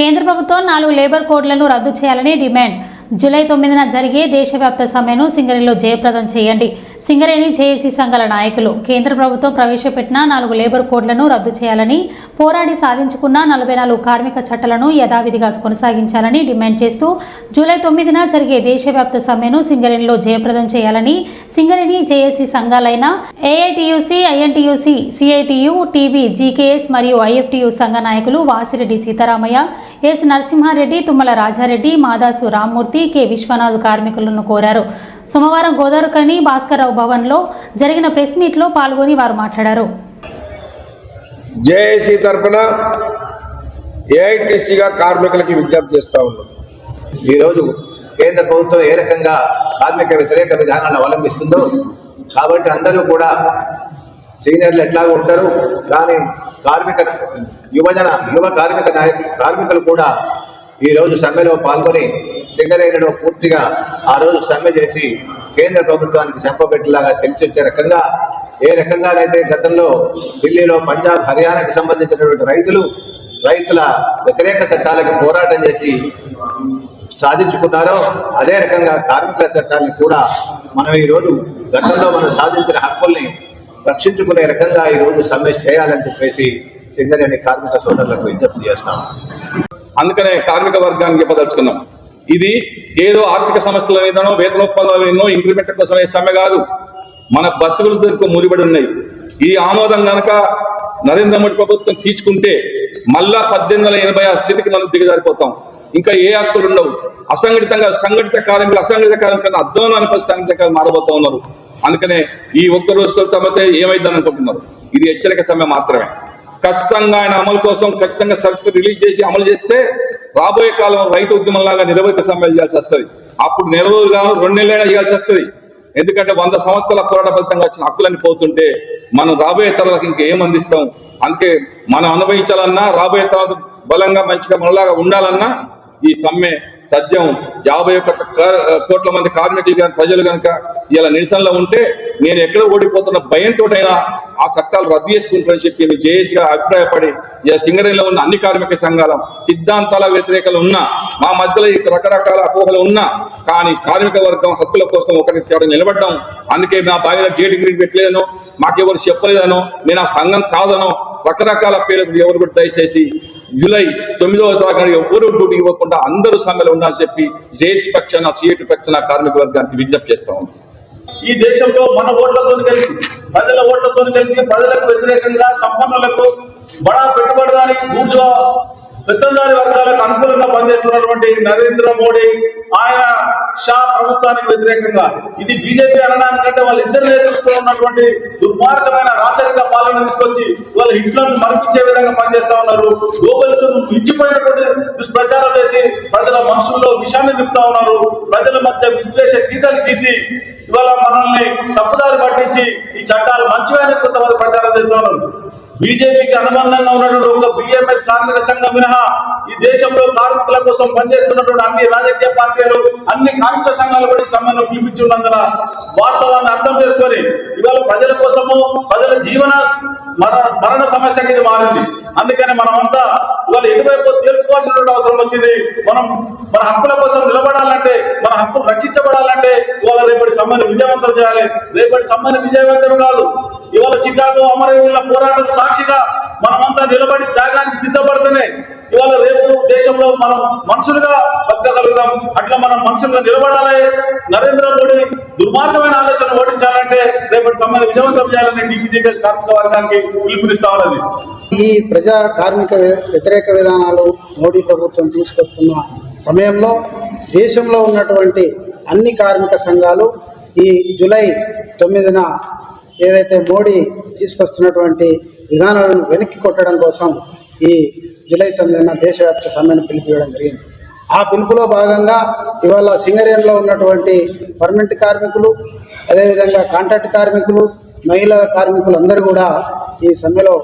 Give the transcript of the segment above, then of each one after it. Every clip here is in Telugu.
కేంద్ర ప్రభుత్వం నాలుగు లేబర్ కోడ్లను రద్దు చేయాలని డిమాండ్. జూలై తొమ్మిదిన జరిగే దేశవ్యాప్త సమ్మెను సింగరేణిలో జయప్రదం చేయండి. సింగరేణి జేఏసీ సంఘాల నాయకులు. కేంద్ర ప్రభుత్వం ప్రవేశపెట్టిన నాలుగు లేబర్ కోడ్లను రద్దు చేయాలని పోరాడి సాధించుకున్న నలభై నాలుగు కార్మిక చట్టాలను యథావిధిగా కొనసాగించాలని డిమాండ్ చేస్తూ జూలై తొమ్మిదిన జరిగే దేశవ్యాప్త సమ్మెను సింగరేణిలో జయప్రదం చేయాలని Singareni JAC సంఘాలైన AITUC INTUC CITU TB GKS మరియు ఐఎఫ్టియు సంఘ నాయకులు వాసిరెడ్డి సీతారామయ్య ఎస్ నరసింహారెడ్డి తుమ్మల రాజారెడ్డి మాదాసు రామ్మూర్తి కె విశ్వనాథ్ కార్మికులను కోరారు. సోమవారం గోదావరికని భాస్కర్రావు భవన్లో జరిగిన ప్రెస్ మీట్లో పాల్గొని వారు మాట్లాడారు. జేఏసీ తరఫున ఏఐటిసిగా కార్మికులకి విజ్ఞప్తి చేస్తూ ఉన్నాం. ఈరోజు కేంద్ర ప్రభుత్వం ఏ రకంగా కార్మిక వ్యతిరేక విధానాన్ని అవలంబిస్తుందో కాబట్టి అందరూ కూడా సీనియర్లు ఎట్లాగో ఉంటారు కానీ కార్మిక యువజన యువ కార్మిక నాయకు కార్మికులు కూడా ఈ రోజు సమ్మెలో పాల్గొని సింగరేణిలో పూర్తిగా ఆ రోజు సమ్మె చేసి కేంద్ర ప్రభుత్వానికి చెప్పబెట్టేలాగా తెలిసి వచ్చే రకంగా ఏ రకంగానైతే గతంలో ఢిల్లీలో పంజాబ్ హర్యానాకి సంబంధించినటువంటి రైతులు రైతుల వ్యతిరేక చట్టాలకు పోరాటం చేసి సాధించుకున్నారో అదే రకంగా కార్మికుల చట్టాన్ని కూడా మనం ఈరోజు గతంలో మనం సాధించిన హక్కుల్ని రక్షించుకునే రకంగా ఈరోజు సమ్మె చేయాలని చెప్పేసి సింగరేణి కార్మిక సోదరులకు విజ్ఞప్తి చేస్తాం అందుకనే కార్మిక వర్గానికి చెప్పదలుచుకున్నాం ఇది ఏదో ఆర్థిక సమస్యల మీదనో వేతన మీదనో ఇంక్రిమెంట్ కోసమే సమ్మె కాదు. మన బతుకులతో ముడిపడి ఉన్నాయి. ఈ ఆమోదం గనక నరేంద్ర మోడీ ప్రభుత్వం తీసుకుంటే మళ్ళా పద్దెనిమిది వందల ఎనభై ఆ స్థితికి మనం దిగజారిపోతాం. ఇంకా ఏ హక్కులు ఉండవు. అసంఘటితంగా సంఘటిత కార్మికులు అసంఘటిత కార్మికులు అర్థం అని సంఘటిత కార్మికులు మారబోతా ఉన్నారు. అందుకనే ఈ ఒక్క రోజుతో సమ్మెతే ఏమైందని అనుకుంటున్నారు. ఇది హెచ్చరిక సమయం మాత్రమే. ఖచ్చితంగా ఆయన అమలు కోసం ఖచ్చితంగా సర్టిఫికేట్ రిలీజ్ చేసి అమలు చేస్తే రాబోయే కాలం రైతు ఉద్యమంలాగా నిరవధిక సమ్మెలు చేయాల్సి వస్తుంది. అప్పుడు నెల రోజులు కాదు రెండు నెలలైనా చేయాల్సి వస్తుంది. ఎందుకంటే వంద సంవత్సరాల పోరాట ఫలితంగా వచ్చిన హక్కులన్నీ పోతుంటే మనం రాబోయే తరాలకు ఇంకేం అందిస్తాం? అందుకే మనం అనుభవించాలన్నా రాబోయే తరాలు బలంగా మంచిగా మనలాగా ఉండాలన్నా ఈ సమ్మె తథ్యం యాభై ఒక్క కోట్ల మంది కార్మికులు కానీ ప్రజలు కనుక ఇలా నిరసనలో ఉంటే నేను ఎక్కడ ఓడిపోతున్న భయంతోటైనా ఆ చట్టాలు రద్దు చేసుకుంటారని చెప్పి నేను జేఏసీగా అభిప్రాయపడి సింగరేణిలో ఉన్న అన్ని కార్మిక సంఘాల సిద్ధాంతాల వ్యతిరేకలు ఉన్నా మా మధ్యలో రకరకాల అపోహలు ఉన్నా కానీ కార్మిక వర్గం హక్కుల కోసం ఒకటి తేడా నిలబడ్డాం. అందుకే మా బాగా గేట్ గ్రీడ్ పెట్టలేదనో మాకెవరు చెప్పలేదనో నేను ఆ సంఘం కాదనో రకరకాల పేర్లకు ఎవరు కూడా దయచేసి జూలై తొమ్మిదవ తారీఖు ఎవరు డ్యూటీ ఇవ్వకుండా అందరూ సమ్మెలో ఉండాలని చెప్పి జేసీ పక్షాన సిఐటి పక్షాన కార్మిక వర్గానికి విజ్ఞప్తి చేస్తా ఉన్నాం. ఈ దేశంలో మన ఓట్లతో కలిసి ప్రజల ఓట్లతో కలిసి ప్రజలకు వ్యతిరేకంగా సంపన్నులకు బడా పెట్టుబడిదారి ఊర్జా పెత్తందారి వర్గాలకు అనుకూలంగా పనిచేస్తున్నటువంటి నరేంద్ర మోడీ ఆయన షా ప్రభుత్వానికి వ్యతిరేకంగా. ఇది బీజేపీ అనడానికంటే వాళ్ళిద్దరు నేతృత్వంలో ఉన్నటువంటి దుర్మార్గమైన రాచరిక పాలన తీసుకొచ్చి వాళ్ళ హిట్లను మరిపించే విధంగా పనిచేస్తా ఉన్నారు. గ్లోబల్స్ మించిపోయినటువంటి దుష్ప్రచారం చేసి ప్రజల మనసుల్లో విషాన్ని నింపుతా ఉన్నారు. ప్రజల మధ్య విద్వేష గీతలు గీసి ఇవాళ మనల్ని తప్పుదారి పట్టించి ఈ చట్టాలు మంచివైన కొంతమంది ప్రచారం చేస్తున్నారు. బీజేపీకి అనుబంధంగా ఉన్నటువంటి ఒక బిఎంఎస్ కార్మిక సంఘం మినహా ఈ దేశంలో కార్మికుల కోసం పనిచేస్తున్నటువంటి అన్ని రాజకీయ పార్టీలు అన్ని కార్మిక సంఘాలు కూడా ఈ సమ్మెను పిలిపించి ఉన్నందున వాస్తవాన్ని అర్థం చేసుకొని ఇవాళ ప్రజల కోసము ప్రజల జీవన మరణ మరణ సమస్యకి ఇది మారింది. అందుకని మనమంతా ఇవాళ ఎటువైపు తేల్చుకోవాల్సినటువంటి అవసరం వచ్చింది మనం మన హక్కుల కోసం నిలబడాలంటే హక్కులు రక్షించబడాలంటే ఇవాళ రేపటి సమ్మెను విజయవంతం చేయాలి. రేపటి సమ్మెను విజయవంతం కాదు. ఇవాళ చికాగో అమరవీరుల పోరాటం సాక్షిగా మనమంతా నిలబడి త్యాగానికి సిద్ధపడుతూనే ఇవాళ రేపు దేశంలో మనం మనుషులుగా బతకగలుగుతాం. అట్లా మనం మనుషులుగా నిలబడాలి. నరేంద్ర మోడీ దుర్మార్గమైన ఆలోచన ఓడించాలంటే రేపటి సమ్మెను విజయవంతం చేయాలని టీపీజీకేఎస్ కార్మిక వర్గానికి పిలుపునిస్తా ఉన్నది. ఈ ప్రజా కార్మిక వ్యతిరేక విధానాలు మోడీ ప్రభుత్వం తీసుకొస్తున్న సమయంలో దేశంలో ఉన్నటువంటి అన్ని కార్మిక సంఘాలు ఈ జూలై తొమ్మిదిన ఏదైతే మోడీ తీసుకొస్తున్నటువంటి విధానాలను వెనక్కి కొట్టడం కోసం ఈ జూలై తొమ్మిదిన దేశవ్యాప్త సమ్మెను పిలిపివ్వడం జరిగింది. ఆ పిలుపులో భాగంగా ఇవాళ సింగరేణిలో ఉన్నటువంటి పర్మనెంట్ కార్మికులు అదేవిధంగా కాంట్రాక్ట్ కార్మికులు మహిళా కార్మికులు అందరూ కూడా ఈ సమ్మెలో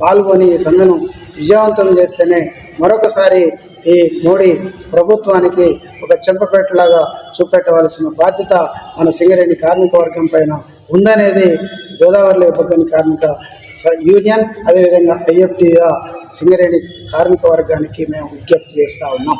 పాల్గొని ఈ సమ్మెను విజయవంతం చేస్తేనే మరొకసారి ఈ మోడీ ప్రభుత్వానికి ఒక చెంపపేటలాగా చూపెట్టవలసిన బాధ్యత మన సింగరేణి కార్మిక వర్గం పైన ఉందనేది గోదావరిలో ఇబ్బంది కార్మిక స- యూనియన్ అదేవిధంగా ఐఎఫ్టీగా సింగరేణి కార్మిక వర్గానికి మేము విజ్ఞప్తి చేస్తూ ఉన్నాం.